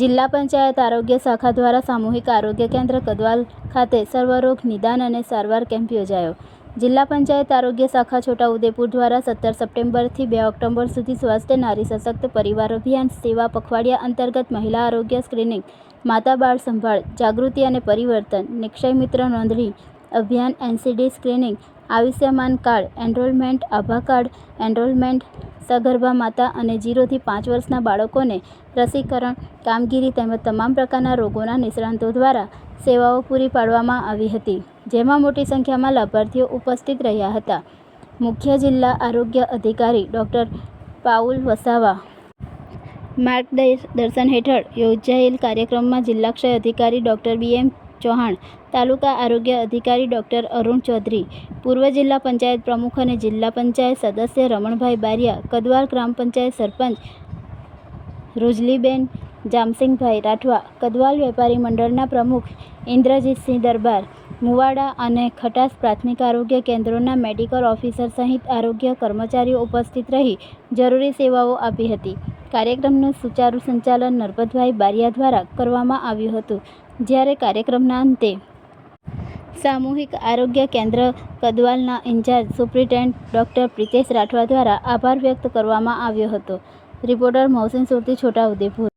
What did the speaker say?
જિલ્લા પંચાયત આરોગ્ય શાખા દ્વારા સામૂહિક આરોગ્ય કેન્દ્ર કદવાલ ખાતે સર્વરોગ નિદાન અને સારવાર કેમ્પ યોજાયો. જિલ્લા પંચાયત આરોગ્ય શાખા છોટાઉદેપુર દ્વારા સત્તર સપ્ટેમ્બરથી બે ઓક્ટોબર સુધી સ્વસ્થ નારી સશક્ત પરિવાર અભિયાન સેવા પખવાડિયા અંતર્ગત મહિલા આરોગ્ય સ્ક્રીનિંગ, માતા બાળ સંભાળ, જાગૃતિ અને પરિવર્તન, નિક્ષય મિત્ર નોંધણી અભિયાન, NCD screening, Ayushman card, enrolment, આભા કાર્ડ, એનરોલમેન્ટ સગર્ભા માતા અને જીરોથી પાંચ વર્ષના બાળકોને રસીકરણ, કામગીરી તેમજ તમામ પ્રકારના રોગોના નિષ્ણાતો દ્વારા સેવાઓ પૂરી પાડવામાં આવી હતી, જેમાં મોટી સંખ્યામાં લાભાર્થીઓ ઉપસ્થિત રહ્યા હતા. મુખ્ય જિલ્લા આરોગ્ય અધિકારી ડૉક્ટર પાઉલ વસાવા માર્ગદર્શન હેઠળ યોજાયેલ કાર્યક્રમમાં જિલ્લા ક્ષય અધિકારી ડૉક્ટર બી એમ ચૌહાણ, તાલુકા આરોગ્ય અધિકારી ડૉક્ટર અરુણ ચૌધરી, પૂર્વ જિલ્લા પંચાયત પ્રમુખ અને જિલ્લા પંચાયત સદસ્ય રમણભાઈ બારિયા, કદવાલ ગ્રામ પંચાયત સરપંચ રોજલીબેન જામસિંગભાઈ રાઠવા, કદવાલ વેપારી મંડળના પ્રમુખ ઇન્દ્રજીતસિંહ દરબાર, મુવાડા અને ખટાસ પ્રાથમિક આરોગ્ય કેન્દ્રોના મેડિકલ ઓફિસર સહિત આરોગ્ય કર્મચારીઓ ઉપસ્થિત રહી જરૂરી સેવાઓ આપી હતી. કાર્યક્રમનું સુચારુ સંચાલન નરપતભાઈ બારિયા દ્વારા કરવામાં આવ્યું હતું. જ્યારે કાર્યક્રમના અંતે સામૂહિક આરોગ્ય કેન્દ્ર કદવાલના incharge superintendent doctor Pritesh Rathwa દ્વારા આભાર વ્યક્ત કરવામાં આવ્યો હતો. રિપોર્ટર મોહસિન સુરતી, છોટાઉદેપુર.